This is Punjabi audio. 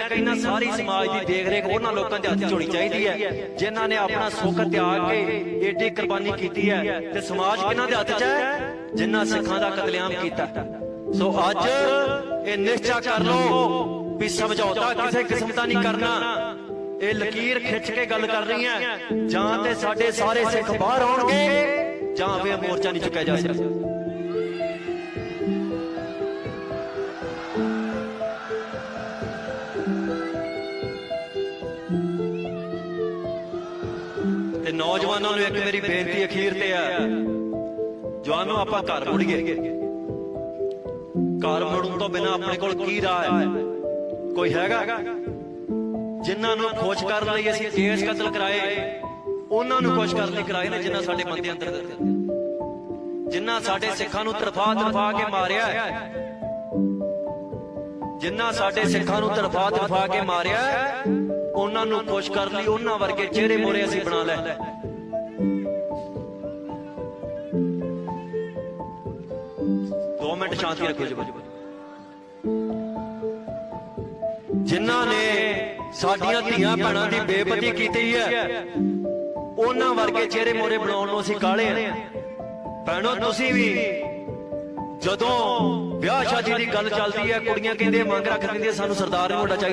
ਕਹਿੰਦਾ ਸਾਰੀ ਸਮਾਜ ਦੀ ਦੇਖ ਰੇਖ ਉਹਨਾਂ ਲੋਕਾਂ ਦੇ ਹੱਥ ਹੋਣੀ ਚਾਹੀਦੀ ਹੈ। ਜਿਨ੍ਹਾਂ ਨੇ ਆਪਣਾ ਸੁੱਖ ਤਿਆਗ ਕੇ ਏਡੀ ਕੁਰਬਾਨੀ ਕੀਤੀ ਹੈ ਤੇ ਸਮਾਜ ਕਿਹਨਾਂ ਦੇ ਹੱਥ 'ਚ ਹੈ? ਜਿਨ੍ਹਾਂ ਸਿੱਖਾਂ ਦਾ ਕਤਲੇਆਮ ਕੀਤਾ। ਸੋ ਅੱਜ ਇਹ ਨਿਸ਼ਚਾ ਕਰ ਲਓ ਵੀ ਸਮਝੌਤਾ ਕਿਸੇ ਕਿਸਮ ਦਾ ਨਹੀਂ ਕਰਨਾ। ਇਹ ਲਕੀਰ ਖਿੱਚ ਕੇ ਗੱਲ ਕਰ ਰਹੀ ਹੈ। ਜਾਂ ਤੇ ਸਾਡੇ ਸਾਰੇ ਸਿੱਖ ਬਾਹਰ ਆਉਣਗੇ ਜਾਂ ਫਿਰ ਮੋਰਚਾ ਨਹੀਂ ਚੁੱਕਿਆ ਜਾ ਸਕਦਾ। ਤੇ ਨੌਜਵਾਨਾਂ ਨੂੰ ਇੱਕ ਮੇਰੀ ਬੇਨਤੀ ਅਖੀਰ ਤੇ ਆ। ਜਵਾਨੋ, ਆਪਾਂ ਘਰ ਮੁੜੀਏ ਘਰ ਮੁੜਨ ਤੋਂ ਬਿਨਾ ਆਪਣੇ ਕੋਲ ਕੀ ਰਾਹ ਹੈ? ਕੋਈ ਹੈਗਾ? ਜਿਨ੍ਹਾਂ ਨੂੰ ਖੋਜ ਕਰਨ ਲਈ ਅਸੀਂ ਕੇਸ ਕਤਲ ਕਰਾਏ, ਉਹਨਾਂ ਨੂੰ ਖੁਸ਼ ਕਰਨ ਲਈ ਕਰਾਏ ਨੇ ਜਿਨ੍ਹਾਂ ਸਾਡੇ ਬੰਦੇ ਅੰਦਰ ਦਿੱਤੇ। ਜਿਨ੍ਹਾਂ ਸਾਡੇ ਸਿੱਖਾਂ ਨੂੰ ਤਰਫਾ ਤਰਫਾ ਕੇ ਮਾਰਿਆ ਜਿਨ੍ਹਾਂ ਸਾਡੇ ਸਿੱਖਾਂ ਨੂੰ ਤਰਫਾ ਤਰਫਾ ਕੇ ਮਾਰਿਆ ਉਹਨਾਂ ਨੂੰ ਖੁਸ਼ ਕਰਨ ਲਈ, ਉਹਨਾਂ ਵਰਗੇ ਚਿਹਰੇ ਮੋਰੇ ਅਸੀਂ ਬਣਾ ਲੈ ਦੋ ਮਿੰਟ ਸ਼ਾਂਤੀ ਰੱਖੋ ਜੀ ਜਿਨ੍ਹਾਂ ਨੇ ਸਾਡੀਆਂ ਧੀਆਂ ਭੈਣਾਂ ਦੀ ਬੇਪਤੀ ਕੀਤੀ ਹੈ, ਉਹਨਾਂ ਵਰਗੇ ਚਿਹਰੇ ਮੋਰੇ ਬਣਾਉਣ ਨੂੰ ਅਸੀਂ ਕਾਲੇ ਹਾਂ। ਭੈਣੋ, ਤੁਸੀਂ ਵੀ ਜਦੋਂ ਵਿਆਹ ਸ਼ਾਦੀ ਦੀ ਗੱਲ ਚੱਲਦੀ ਹੈ, ਕੁੜੀਆਂ ਕਹਿੰਦੇ ਮੰਗ ਰੱਖ ਦਿੰਦੀਆਂ, ਸਾਨੂੰ ਸਰਦਾਰ ਨੂੰ ਮੁੰਡਾ ਚਾਹੀਦਾ।